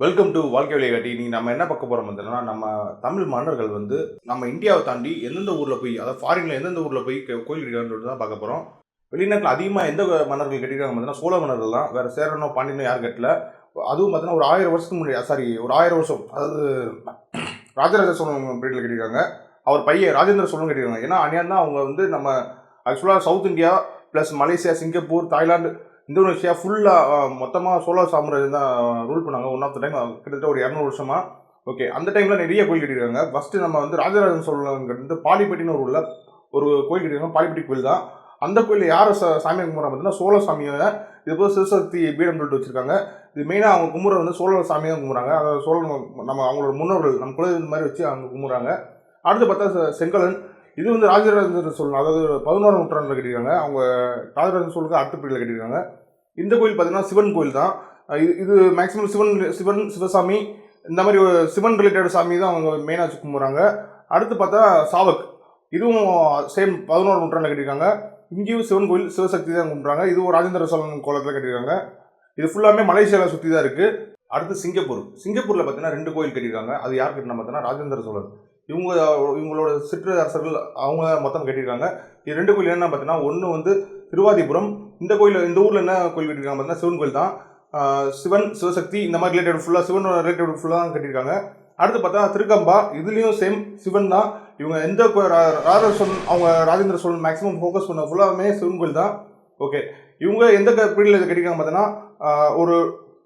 Welcome to வாழ்க்கை விளையாட்டி நீங்கள் நம்ம என்ன பார்க்க போகிறோம் வந்துன்னா நம்ம தமிழ் மன்னர்கள் வந்து நம்ம இந்தியாவை தாண்டி எந்தெந்த ஊரில் போய் அதாவது ஃபாரினில் எந்தெந்த ஊரில் போய் கோயில் கட்டிருக்காங்கன்னு தான் பார்க்க போகிறோம் வெளிநாட்டில் அதிகமாக எந்த மன்னர்கள் கட்டிருக்காங்க பார்த்தீங்கன்னா சோழ மன்னர்கள் தான் வேறு சேரனோ பாண்டியனோ யார் கட்டல. அதுவும் பார்த்தீங்கன்னா ஒரு ஆயிரம் வருஷத்துக்கு முன்னாடி சாரி ஒரு ஆயிரம் வருஷம் அதாவது ராஜராஜ சோழன் பீரியடில் கட்டியிருக்காங்க. அவர் பையன் ராஜேந்திர சோழன் கட்டியிருக்காங்க. ஏன்னா அந்நியம் தான் அவங்க வந்து நம்ம ஆக்சுவலாக south India plus Malaysia Singapore Thailand Indonesia ஃபுல்லாக மொத்தமாக சோழ சாம்ராஜ்யம் தான் ரூல் பண்ணாங்க. ஒன் ஆஃப் த டைம் கிட்டத்தட்ட ஒரு இரநூறு வருஷமாக ஓகே அந்த டைமில் நிறைய கோயில் கட்டியிருக்காங்க. ஃபஸ்ட்டு நம்ம வந்து ராஜராஜன் சோழன் பாலிப்பட்டின்னு ஒரு ஊரில் ஒரு கோயில் கட்டியிருக்காங்க. பாலிப்பட்டி கோயில் தான். அந்த கோயிலில் யார் ச சாமியை கும்பிட்றாங்க பார்த்தீங்கன்னா சோழ சாமியை இது போல் சிவசக்தி பீடம் சொல்லிட்டு வச்சுருக்காங்க. இது மெயினாக அவங்க கும்புற வந்து சோழ சாமியை தான் கும்பிட்றாங்க. அதை சோழ நம்ம அவங்களோட முன்னோர்கள் நம்ம குலதெய்வம் மாதிரி வச்சு அவங்க கும்பிட்றாங்க. அடுத்து பார்த்தா செங்கலன். இது வந்து ராஜராஜ சோழன் அதாவது பதினோராம் நூற்றாண்டில் கட்டியிருக்காங்க. அவங்க ராஜராஜ சோழனுக்கு அடுத்த பீரியடில் கட்டியிருக்காங்க. இந்த கோயில் பார்த்தீங்கன்னா சிவன் கோயில் தான். இது இது மேக்ஸிமம் சிவன் சிவன் சிவசாமி இந்த மாதிரி ஒரு சிவன் ரிலேட்டட் சாமி தான் அவங்க மெயினாக வச்சு கும்பிட்றாங்க அடுத்து பார்த்தா சாவக். இதுவும் சேம் பதினோரு நூற்றாண்டில் கட்டியிருக்காங்க. இங்கேயும் சிவன் கோயில் சிவசக்தி தான் கும்பிட்றாங்க. இதுவும் ராஜேந்திர சோழன் கோலத்தில் கட்டியிருக்காங்க. இது ஃபுல்லாமே மலேசியாவில் சுற்றி தான் இருக்குது அடுத்து சிங்கப்பூர். சிங்கப்பூரில் பார்த்தீங்கன்னா ரெண்டு கோயில் கட்டியிருக்காங்க. அது யார் கட்டினா பார்த்தீங்கன்னா ராஜேந்திர சோழன். இவங்க இவங்களோட சிற்றரசர்கள் அவங்க மொத்தம் கட்டியிருக்காங்க. இது ரெண்டு கோயில் என்ன பார்த்தீங்கன்னா ஒன்று வந்து திருவாதிபுரம் இந்த கோயில் இந்த ஊரில் என்ன கோயில் கட்டியிருக்காங்க பார்த்தீங்கன்னா சிவன் கோயில் தான். சிவன் சிவசக்தி இந்த மாதிரி ரிலேட்டட் ஃபுல்லாக சிவன் ரிலேட்டட் ஃபுல்லாக தான் கட்டியிருக்காங்க. அடுத்து பார்த்தா திருக்கம்பா இதுலேயும் சேம் சிவன் தான். இவங்க எந்த கோ- ரா- சோழன் அவங்க ராஜேந்திர சோழன் மேக்ஸிமம் ஃபோக்கஸ் பண்ண ஃபுல்லாகவே சிவன் கோயில் தான். ஓகே இவங்க எந்த பீரியடில் கட்டியிருக்காங்க பார்த்தீங்கன்னா ஒரு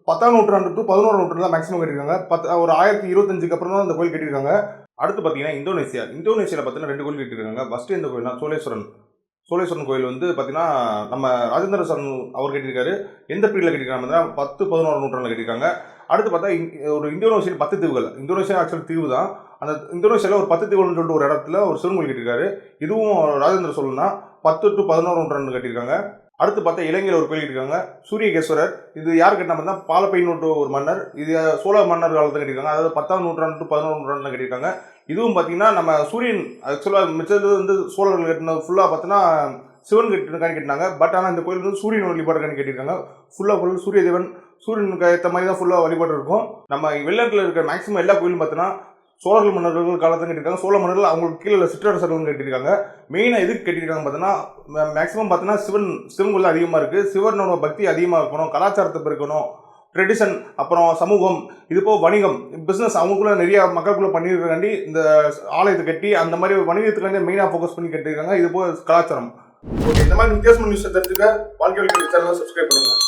பத்தாம் நூற்றாண்டு டு பதினோரு நூற்றாண்டு தான் மேக்ஸிமம் கட்டியிருக்காங்க. பத்து ஒரு ஆயிரத்தி இருபத்தஞ்சுக்கு அப்புறம் தான் அந்த கோயில் கட்டியிருக்காங்க. அடுத்து பார்த்தீங்கன்னா இந்தோனேசியா. இந்தோனேசியாவில் பார்த்தீங்கன்னா ரெண்டு கோயில் கேட்டிருக்காங்க. ஃபஸ்ட்டு இந்த கோயில்னா சோழேஸ்வரன். சோழேஸ்வரன் கோயில் வந்து பார்த்தீங்கன்னா நம்ம ராஜேந்திர சோழன் அவர் கட்டியிருக்காரு எந்த பீரியடில் கட்டியிருக்காங்க பார்த்தீங்கன்னா பத்து பதினோரு நூற்றாண்டில் கட்டியிருக்காங்க அடுத்து பார்த்தா ஒரு இந்தோனேஷியன் பத்து தீவுகள். இந்தோனேஷியா ஆக்சுவல் தீவு தான். அந்த இந்தோனேஷியாவில் ஒரு பத்து தீவுகள்னு சொல்லிட்டு ஒரு இடத்துல ஒரு சிவன் கோயில் கட்டியிருக்காரு இதுவும் ராஜேந்திர சோழன் தான். பத்து டு பதினோரு நூற்றாண்டு கட்டியிருக்காங்க அடுத்து பார்த்தா இலங்கையில் ஒரு கோயில் கட்டியிருக்காங்க சூரியகேஸ்வரர். இது யார் கட்டினா பார்த்தா நூற்று ஒரு மன்னர். இது சோழ மன்னர் காலத்தில் கட்டியிருக்காங்க அதாவது பத்தாம் நூற்றாண்டு டு பதினோரு நூற்றாண்டில் கட்டியிருக்காங்க இதுவும் பார்த்தீங்கன்னா நம்ம சூரியன் ஆக்சுவலாக மிச்சது வந்து சோழர்கள் கட்டினது ஃபுல்லாக பார்த்தீங்கன்னா சிவன் கட்டிருக்கான்னு கட்டினாங்க பட் ஆனால் இந்த கோயில் வந்து சூரியன் வழிபாடுக்கான்னு கட்டியிருக்காங்க ஃபுல்லாக ஃபுல் சூரிய தேவன் சூரியனுக்கு ஏற்ற மாதிரி தான் ஃபுல்லாக வழிபாடு இருக்கும். நம்ம வெளிநாட்டில் இருக்கிற மேக்ஸிமம் எல்லா கோயிலும் பார்த்தீங்கன்னா சோழர்கள் மன்னர்கள் காலத்தில் கட்டியிருக்காங்க சோழ மன்னர்கள் அவங்களுக்கு கீழே உள்ள சிற்றரசர்கள் கட்டியிருக்காங்க மெயினாக எதுக்கு கட்டியிருக்காங்க பார்த்தீங்கன்னா மேக்ஸிமம் பார்த்தீங்கன்னா சிவன் சிவன் கோயில் அதிகமாக இருக்குது சிவனோட பக்தி அதிகமாக இருக்கணும். கலாச்சாரத்தை பெருக்கணும். ட்ரெடிஷன் அப்புறம் சமூகம் இது போக வணிகம் பிஸ்னஸ் அவங்களுக்குள்ள நிறைய மக்களுக்குள்ள பண்ணியிருக்காண்டி இந்த ஆலயத்தை கட்டி அந்த மாதிரி வணிகத்துக்காண்டி மெயினாக ஃபோக்கஸ் பண்ணி கட்டியிருக்காங்க. இது போக கலாச்சாரம். ஓகே இந்த மாதிரி வித்தியாசமான நியூஸ் தெரிஞ்சுக்க வாழ்க்கை சேனலை சப்ஸ்கிரைப் பண்ணுங்கள்